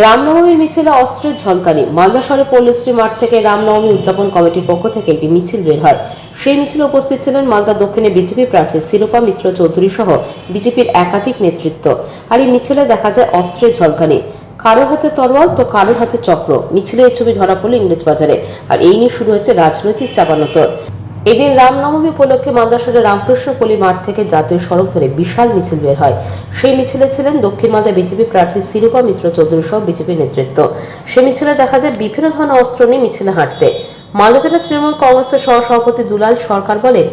রামনবমীর মিছিলে অস্ত্রের ঝলকানি। মালদা শহরে পল্লীশ্রী মাঠ থেকে রামনবমী উদযাপন কমিটির পক্ষ থেকে একটি মিছিল বের হয়। সেই মিছিলে উপস্থিত ছিলেন মালদা দক্ষিণে বিজেপি প্রার্থী শিরোপা মিত্র চৌধুরী সহ বিজেপির একাধিক নেতৃত্ব। আর এই মিছিলে দেখা যায় অস্ত্রের ঝলকানি। কারোর হাতে তরোয়াল তো কারোর হাতে চক্র। মিছিলে এই ছবি ধরা পড়ল ইংরেজ বাজারে। আর এই নিয়ে শুরু হয়েছে রাজনৈতিক চাপানোতর। এদিন রামনবমী উপলক্ষে মালদা শহরের রামকৃষ্ণপল্লী মাঠ থেকে জাতীয় সড়ক ধরে বিশাল মিছিল বের হয়। সেই মিছিলে ছিলেন দক্ষিণ মালদা বিজেপি প্রার্থী শিরূপা মিত্র চৌধুরী সহ বিজেপি নেতৃত্ব। সে মিছিলে দেখা যায় বিভিন্ন ধরনের অস্ত্র নিয়ে মিছিলে হাঁটতে। মালদা জেলা তৃণমূল কংগ্রেসের সহসভাপতি দুলাল সরকার বলেন,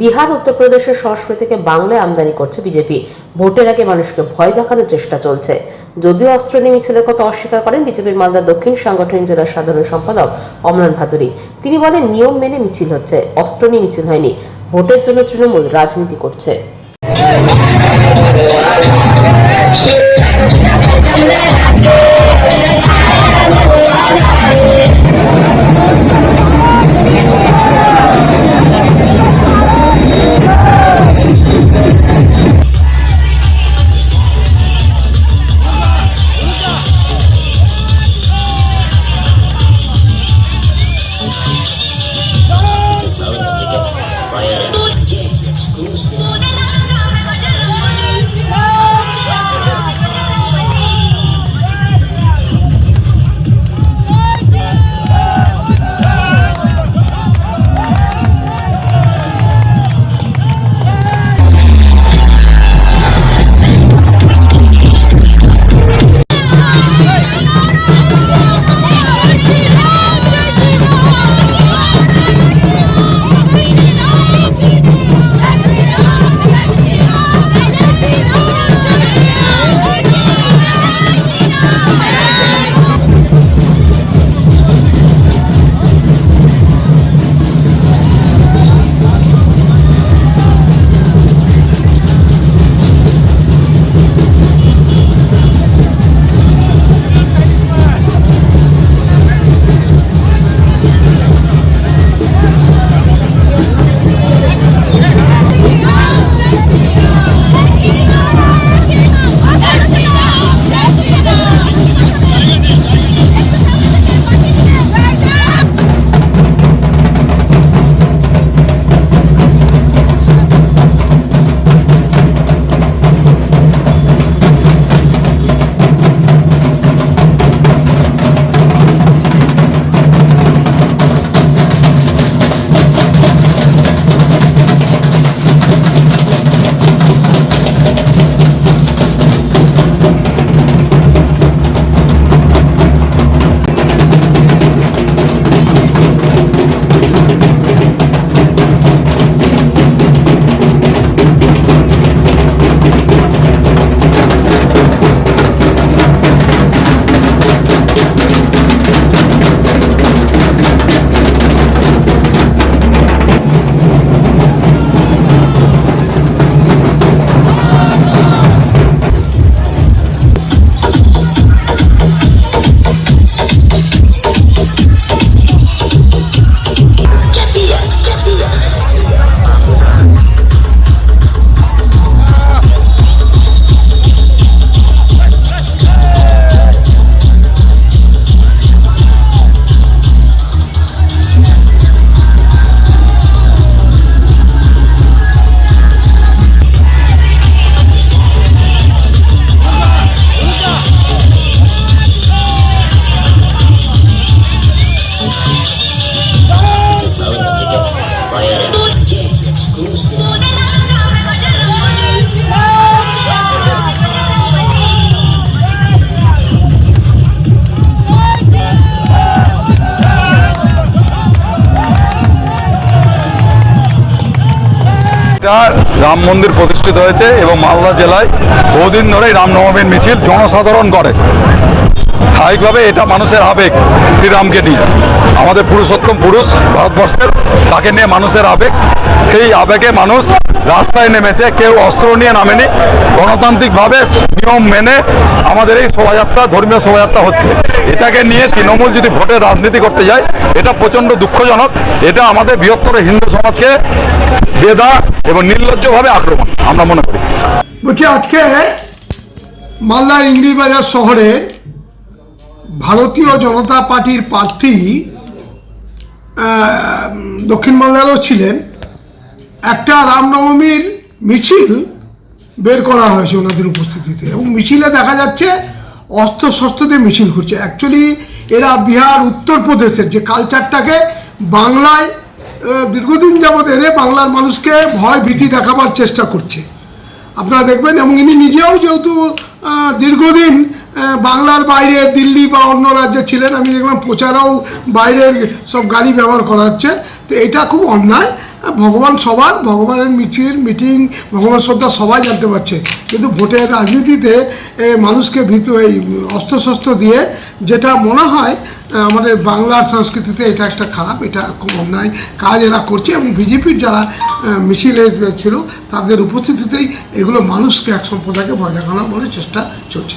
বিহার, উত্তরপ্রদেশের সংস্কৃতিকে বাংলায় আমদানি করছে বিজেপি। ভোটের আগে মানুষকে ভয় দেখানোর চেষ্টা চলছে। যদিও অস্ত্র নিয়ে মিছিলের কথা অস্বীকার করেন বিজেপির মালদা দক্ষিণ সাংগঠনিক জেলার সাধারণ সম্পাদক অমরান ভাদুরী। তিনি বলেন, নিয়ম মেনে মিছিল হচ্ছে, অস্ত্র নিয়ে মিছিল হয়নি। ভোটের জন্য তৃণমূল রাজনীতি করছে। রাম মন্দির প্রতিষ্ঠিত হয়েছে এবং মালদা জেলায় বহুদিন ধরেই রামনবমীর মিছিল জনসাধারণ করে স্বাভাবিকভাবে এটা মানুষের আবেগ, শ্রীরামকে নিয়ে। আমাদের পুরুষোত্তম পুরুষ ভারতবর্ষের, তাকে নিয়ে মানুষের আবেগ, সেই আবেগে মানুষ রাস্তায় নেমেছে, কেউ অস্ত্র নিয়ে নামেনি। গণতান্ত্রিকভাবে নিয়ম মেনে আমাদের এই শোভাযাত্রা, ধর্মীয় শোভাযাত্রা হচ্ছে। এটাকে নিয়ে তৃণমূল যদি ভোটের রাজনীতি করতে যায়, এটা প্রচণ্ড দুঃখজনক। এটা আমাদের বৃহত্তর হিন্দু সমাজকে বেদা এবং নির্লজ্জভাবে আক্রমণ, আমরা মনে করি। বলছি, আজকে মালদা ইংরেজ বাজার শহরে ভারতীয় জনতা পার্টির প্রার্থী দক্ষিণ বাংলারও ছিলেন। একটা রামনবমীর মিছিল বের করা হয়েছে ওনাদের উপস্থিতিতে এবং মিছিলে দেখা যাচ্ছে অস্ত্র শস্ত্র দিয়ে মিছিল করছে। অ্যাকচুয়ালি এরা বিহার, উত্তরপ্রদেশের যে কালচারটাকে বাংলায় দীর্ঘদিন যাবৎ এনে বাংলার মানুষকে ভয় ভীতি দেখাবার চেষ্টা করছে। আপনারা দেখবেন এবং ইনি নিজেও যেহেতু দীর্ঘদিন বাংলার বাইরে, দিল্লি বা অন্য রাজ্যে ছিলেন, আমি দেখলাম প্রচারেও বাইরের সব গাড়ি ব্যবহার করা হচ্ছে। তো এটা খুব অন্যায়। ভগবান সবার, ভগবানের মিছিল, মিটিং, ভগবান শ্রদ্ধা সবাই জানতে পারছে। কিন্তু ভোটের রাজনীতিতে মানুষকে ভীত এই অস্ত্রশস্ত্র দিয়ে যেটা মনে হয় আমাদের বাংলার সংস্কৃতিতে এটা একটা খারাপ, এটা খুব অন্যায় কাজ এরা করছে এবং বিজেপির যারা মিছিলে ছিল, তাদের উপস্থিতিতেই এগুলো মানুষকে এক সম্প্রদায়কে ভয় দেখানোর বলে চেষ্টা চলছে।